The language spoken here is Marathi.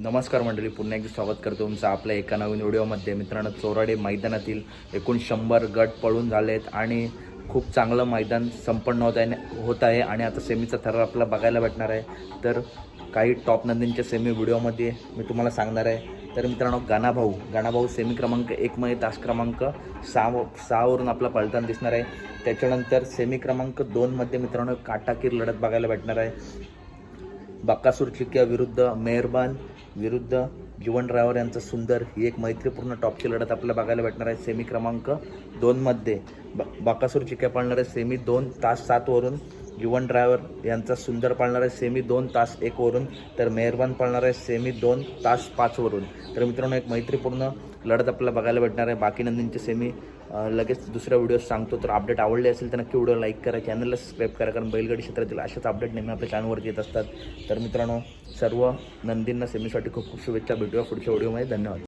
नमस्कार मंडळी पुन्हा एकदा स्वागत करतो तुमचं आपल्या एका नवीन व्हिडिओमध्ये. मित्रांनो चोराडे मैदानातील एकूण शंभर गट पळून झालेत आणि खूप चांगलं मैदान संपन्न होत आहे होत आहे आणि आता सेमीचा थर आपल्याला बघायला भेटणार आहे. तर काही टॉप नंदींच्या सेमी व्हिडिओमध्ये मी तुम्हाला सांगणार आहे. तर मित्रांनो गाणाभाऊ. गाणाभाऊ सेमी क्रमांक एकमध्ये तास क्रमांक सहा सहावरून आपला पळताना दिसणार आहे. त्याच्यानंतर सेमी क्रमांक दोनमध्ये मित्रांनो काटाकीर लढत बघायला भेटणार आहे. बक्कासूर चिक्या विरुद्ध मेहरबान विरुद्ध जीवन रावर यांचं सुंदर ही एक मैत्रीपूर्ण टॉपची लढत आपल्याला बघायला भेटणार आहे. सेमी क्रमांक दोनमध्ये ब बक्कासूर चिक्या पाळणार आहे सेमी दोन तास सातवरून जीवन ड्रायव्हर यांचा सुंदर पाळणार आहे. सेमी दोन तास एकवरून तर मेहरबान पाळणार आहे. सेमी दोन तास पाचवरून तर मित्रांनो एक मैत्रीपूर्ण लढत आपल्याला बघायला भेटणार आहे. बाकी नंदींचे सेमी लगेच दुसऱ्या व्हिडिओ सांगतो. तर अपडेट आवडले असेल तर नक्की व्हिडिओ लाईक करा. चॅनलला सबस्क्राईब करा. कारण बैलगाडी क्षेत्रातील अशाच अपडेट नेहमी आपल्या चॅनलवरती येत असतात. तर मित्रांनो सर्व नंदींना सेमीसाठी खूप खूप शुभेच्छा. भेटूया पुढच्या व्हिडिओमध्ये धन्यवाद.